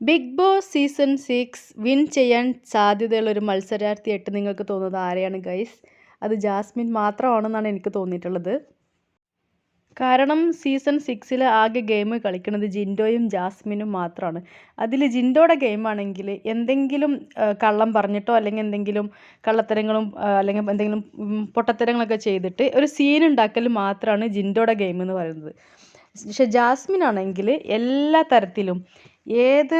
Big Boss season six win ചെയ്യാൻ സാധ്യതയുള്ള ഒരു മത്സരാർത്ഥിയായിട്ട് നിങ്ങൾക്ക് തോന്നുന്നത് ആരെയാണ് ഗൈസ് അത് ജാസ്മിൻ മാത്രമാണെന്നാണ് എനിക്ക് തോന്നിയിട്ടുള്ളത്. കാരണം സീസൺ സിക്സിൽ ആകെ ഗെയിം കളിക്കുന്നത് ജിൻഡോയും ജാസ്മിനും മാത്രമാണ് അതിൽ ജിൻഡോയുടെ ഗെയിമാണെങ്കിൽ എന്തെങ്കിലും കള്ളം പറഞ്ഞിട്ടോ അല്ലെങ്കിൽ എന്തെങ്കിലും കള്ളത്തരങ്ങളും അല്ലെങ്കിൽ എന്തെങ്കിലും പൊട്ടത്തരങ്ങളൊക്കെ ചെയ്തിട്ട് ഒരു സീൻ ഉണ്ടാക്കൽ മാത്രമാണ് ജിൻഡോയുടെ ഗെയിം എന്ന് പറയുന്നത്. പക്ഷെ ജാസ്മിൻ ആണെങ്കിൽ എല്ലാ തരത്തിലും ഏത്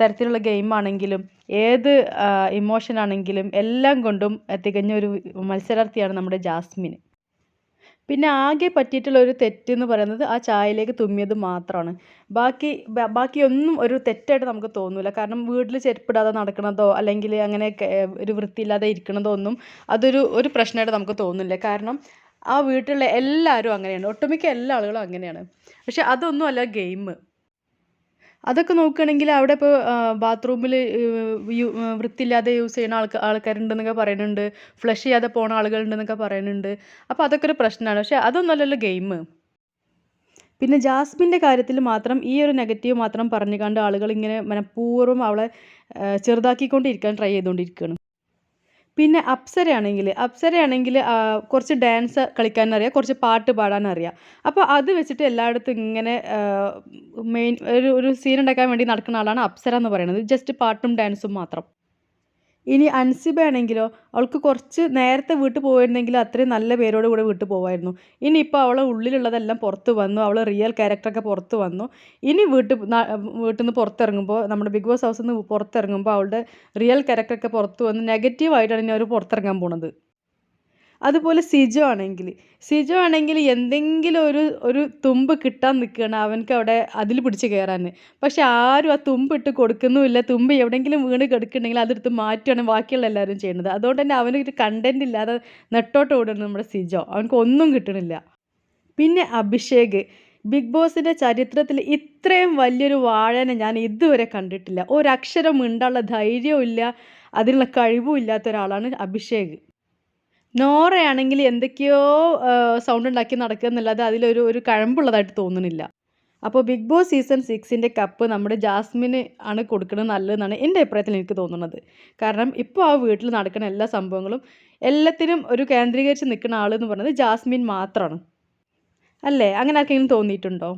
തരത്തിലുള്ള ഗെയിം ആണെങ്കിലും ഏത് ഇമോഷൻ ആണെങ്കിലും എല്ലാം കൊണ്ടും തികഞ്ഞ ഒരു മത്സരാർത്ഥിയാണ് നമ്മുടെ ജാസ്മിൻ. പിന്നെ ആകെ പറ്റിയിട്ടുള്ള ഒരു തെറ്റ് എന്ന് പറയുന്നത് ആ ചായയിലേക്ക് തുമ്മിയത് മാത്രമാണ്. ബാക്കി ബാക്കിയൊന്നും ഒരു തെറ്റായിട്ട് നമുക്ക് തോന്നില്ല കാരണം വീട്ടിൽ ചെരുപ്പിടാതെ നടക്കണതോ അല്ലെങ്കിൽ അങ്ങനെ ഒരു വൃത്തിയില്ലാതെ ഇരിക്കണതോ ഒന്നും അതൊരു ഒരു പ്രശ്നമായിട്ട് നമുക്ക് തോന്നില്ല. കാരണം ആ വീട്ടിലുള്ള എല്ലാവരും അങ്ങനെയാണ്. ഒട്ടുമിക്ക എല്ലാ ആളുകളും അങ്ങനെയാണ്. പക്ഷെ അതൊന്നുമല്ല ഗെയിം അതൊക്കെ നോക്കുകയാണെങ്കിൽ അവിടെ ഇപ്പോൾ ബാത്റൂമിൽ വൃത്തിയില്ലാതെ യൂസ് ചെയ്യുന്ന ആൾക്കാർ ആൾക്കാരുണ്ടെന്നൊക്കെ പറയുന്നുണ്ട്. ഫ്ലഷ് ചെയ്യാതെ പോണ ആളുകളുണ്ടെന്നൊക്കെ പറയുന്നുണ്ട്. അപ്പോൾ അതൊക്കെ ഒരു പ്രശ്നമാണ്. പക്ഷേ അതൊന്നും അല്ലല്ലോ ഗെയിം പിന്നെ ജാസ്മിന്റെ കാര്യത്തിൽ മാത്രം ഈ ഒരു നെഗറ്റീവ് മാത്രം പറഞ്ഞു കണ്ട് ആളുകൾ ഇങ്ങനെ മനഃപൂർവം അവളെ ചെറുതാക്കിക്കൊണ്ടിരിക്കാൻ ട്രൈ ചെയ്തുകൊണ്ടിരിക്കുകയാണ്. പിന്നെ അപ്സരയാണെങ്കിൽ അപ്സരയാണെങ്കിൽ കുറച്ച് ഡാൻസ് കളിക്കാനറിയാം കുറച്ച് പാട്ട് പാടാൻ അറിയാം അപ്പോൾ അത് വെച്ചിട്ട് എല്ലായിടത്തും ഇങ്ങനെ മെയിൻ ഒരു ഒരു സീൻ ഉണ്ടാക്കാൻ വേണ്ടി നടക്കുന്ന ആളാണ് അപ്സര എന്ന് പറയുന്നത്. ജസ്റ്റ് പാട്ടും ഡാൻസും മാത്രം. ഇനി അൻസിബയാണെങ്കിലോ അവൾക്ക് കുറച്ച് നേരത്തെ വീട്ടിൽ പോയിരുന്നെങ്കിൽ അത്രയും നല്ല പേരോട് കൂടെ വീട്ടിൽ പോവായിരുന്നു. ഇനിയിപ്പോൾ അവളെ ഉള്ളിലുള്ളതെല്ലാം പുറത്ത് വന്നു അവൾ റിയൽ ക്യാരക്ടറൊക്കെ പുറത്ത് വന്നു. ഇനി വീട്ടിൽ വീട്ടിൽ നിന്ന് പുറത്തിറങ്ങുമ്പോൾ നമ്മുടെ ബിഗ് ബോസ് ഹൗസിൽ നിന്ന് പുറത്തിറങ്ങുമ്പോൾ അവളുടെ റിയൽ ക്യാരക്ടറൊക്കെ പുറത്ത് വന്ന് നെഗറ്റീവായിട്ടാണ് ഇനി അവർ പുറത്തിറങ്ങാൻ പോണത്. അതുപോലെ സിജോ ആണെങ്കിൽ. സിജോ ആണെങ്കിൽ എന്തെങ്കിലും ഒരു ഒരു തുമ്പ് കിട്ടാൻ നിൽക്കുകയാണ് അവനക്ക് അവിടെ അതിൽ പിടിച്ച് കയറാൻ. പക്ഷെ ആരും ആ തുമ്പ് ഇട്ട് കൊടുക്കുന്നുമില്ല. തുമ്പ് എവിടെയെങ്കിലും വീണ് കിടക്കുന്നുണ്ടെങ്കിൽ അതെടുത്ത് മാറ്റുകയാണ് ബാക്കിയുള്ള എല്ലാവരും ചെയ്യുന്നത്. അതുകൊണ്ട് തന്നെ അവനൊരു ഒരു കണ്ടന്റ് ഇല്ലാതെ നെട്ടോട്ട് ഓടുന്നു നമ്മുടെ സിജോ. അവനക്ക് ഒന്നും കിട്ടണില്ല. പിന്നെ അഭിഷേക്. ബിഗ് ബോസിന്റെ ചരിത്രത്തിൽ ഇത്രയും വലിയൊരു വാഴനെ ഞാൻ ഇതുവരെ കണ്ടിട്ടില്ല. ഒരക്ഷരം മിണ്ടാനുള്ള ധൈര്യവും ഇല്ല അതിനുള്ള കഴിവും ഇല്ലാത്ത ഒരാളാണ് അഭിഷേക്. നോറയാണെങ്കിൽ എന്തൊക്കെയോ സൗണ്ട് ഉണ്ടാക്കി നടക്കുക എന്നല്ലാതെ അതിലൊരു ഒരു കഴമ്പുള്ളതായിട്ട് തോന്നുന്നില്ല. അപ്പോൾ ബിഗ് ബോസ് സീസൺ സിക്സിന്റെ കപ്പ് നമ്മുടെ ജാസ്മിന് ആണ് കൊടുക്കുന്നത് നല്ലതെന്നാണ് എന്റെ അഭിപ്രായത്തിൽ എനിക്ക് തോന്നുന്നത്. കാരണം ഇപ്പോൾ ആ വീട്ടിൽ നടക്കുന്ന എല്ലാ സംഭവങ്ങളും എല്ലാത്തിനും ഒരു കേന്ദ്രീകരിച്ച് നിൽക്കുന്ന ആൾ എന്ന് പറയുന്നത് ജാസ്മിൻ മാത്രമാണ് അല്ലേ? അങ്ങനെ ആർക്കെങ്കിലും തോന്നിയിട്ടുണ്ടോ?